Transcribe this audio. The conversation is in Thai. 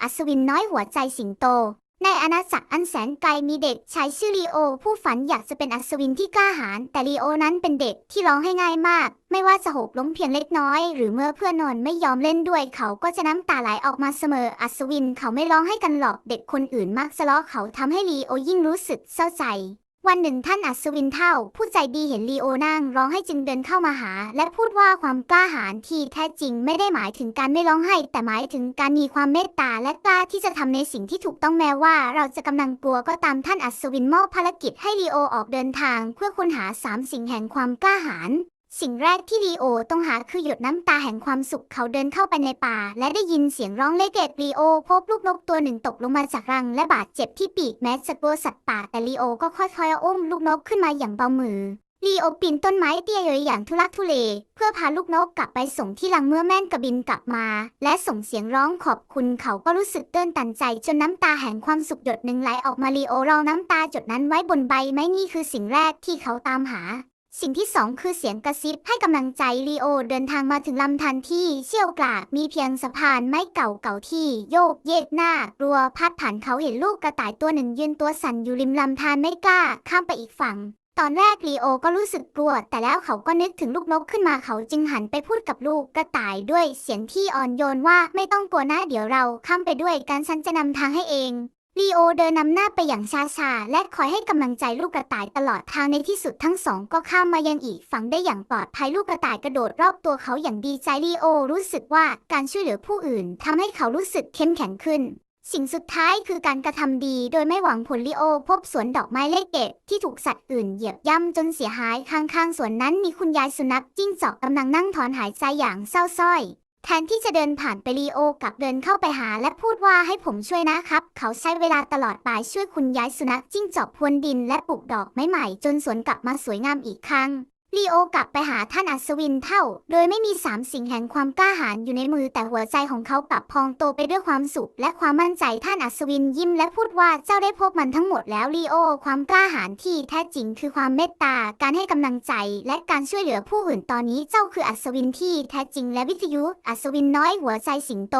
อัศวินน้อยหัวใจสิงโต ในอาณาจักรอันแสนไกลมีเด็กชายชื่อลีโอ ผู้ฝันอยากจะเป็นอัศวินที่กล้าหาญแต่ลีโอนั้นเป็นเด็กที่ร้องให้ง่ายมาก ไม่ว่าจะหกล้มเพียงเล็กน้อย หรือเมื่อเพื่อนนอนไม่ยอมเล่นด้วย เขาก็จะน้ำตาไหลออกมาเสมออัศวินเขาไม่ร้องให้กันหรอกเด็กคนอื่นมักจะล้อเขาทำให้ลีโอยิ่งรู้สึกเศร้าใจ วันหนึ่งท่านอัศวินเท่า ผู้ใจดีเห็นลีโอนั่งร้องให้จึงเดินเข้ามาหา และพูดว่าความกล้าหาญที่แท้จริงไม่ได้หมายถึงการไม่ร้องไห้ แต่หมายถึงการมีความเมตตาและกล้าที่จะทำในสิ่งที่ถูกต้องแม้ว่า เราจะกำลังกลัวก็ตามท่านอัศวินมอบภารกิจให้ลีโอออกเดินทาง เพื่อค้นหาสามสิ่งแห่งความกล้าหาญ สิ่งแรกที่ลีโอต้องหาคือหยดน้ำตาแห่งความสุขเขาเดินเข้าไปในป่า และได้ยินเสียงร้องเล็กๆลีโอพบลูกนกตัวหนึ่งตกลงมาจากรัง และบาดเจ็บที่ปีกแม้จะกลัวสัตว์ป่าแต่ลีโอก็ค่อยๆอุ้มลูกนกขึ้นมาอย่างเบามือลีโอปีนต้นไม้เตี้ยเยยอย่างทุลักทุเล เพื่อพาลูกนกกลับไปส่งที่รังเมื่อแม่นกระบินกลับมา และส่งเสียงร้องขอบคุณเขาก็รู้สึกเตื้นตันใจ จนน้ำตาแห่งความสุขหยดหนึ่งไหลออกมาลีโอรองน้ำตาจดนั้นไว้บนใบไม้นี่คือสิ่งแรกที่เขาตามหา สิ่งที่สองคือเสียงกระซิบให้กำลังใจลีโอเดินทางมาถึงลำธารที่เชี่ยวกรากมีเพียงสะพานไม้เก่าๆที่โยกเยกหน้า รัวพัดผ่านเขาเห็นลูกกระต่ายตัวหนึ่งยืนตัวสั่นอยู่ริมลำธารไม่กล้าข้ามไปอีกฝั่ง ตอนแรกลีโอก็รู้สึกกลัว แต่แล้วเขาก็นึกถึงลูกนกขึ้นมาเขาจึงหันไปพูดกับลูกกระต่ายด้วยเสียงที่อ่อนโยนว่าไม่ต้องกลัวนะเดี๋ยวเราข้ามไปด้วยกันฉันจะนำทางให้เอง ลีโอเดินนำหน้าไปอย่างช้าๆ และคอยให้กำลังใจลูกกระต่ายตลอดทางในที่สุดทั้งสองก็ข้ามมายังอีกฝั่งได้อย่างปลอดภัยลูกกระต่ายกระโดดรอบตัวเขาอย่างดีใจลีโอรู้สึกว่าการช่วยเหลือผู้อื่นทำให้เขารู้สึกเข้มแข็งขึ้น สิ่งสุดท้ายคือการกระทำดีโดยไม่หวังผลลีโอ พบสวนดอกไม้เล็กเด็ดที่ถูกสัตว์อื่นเหยียบย่ำจนเสียหายข้างๆสวนนั้นมีคุณยายสุนัขจิ้งจอกกำลังนั่งถอนหายใจอย่างเศร้าส้อย แทนที่จะเดินผ่านไปลีโอกลับเดินเข้าไปหาและพูดว่าให้ผมช่วยนะครับ เขาใช้เวลาตลอดบ่ายช่วยคุณย้ายสุนัขจิ้งจอกพรวนดินและปลูกดอกไม้ใหม่จนสวนกลับมาสวยงามอีกครั้ง ลีโอกลับไปหาท่านอัศวินเท่า โดยไม่มีสามสิ่งแห่งความกล้าหาญอยู่ในมือแต่หัวใจของเขากลับพองโตไปด้วยความสุข และความมั่นใจท่านอัศวินยิ้มและพูดว่าเจ้าได้พบมันทั้งหมดแล้วลีโอ ความกล้าหาญที่แท้จริงคือความเมตตา การให้กำลังใจ และการช่วยเหลือผู้อื่นตอนนี้เจ้าคืออัศวินที่แท้จริงและวิทยุ อัศวินน้อยหัวใจสิงโต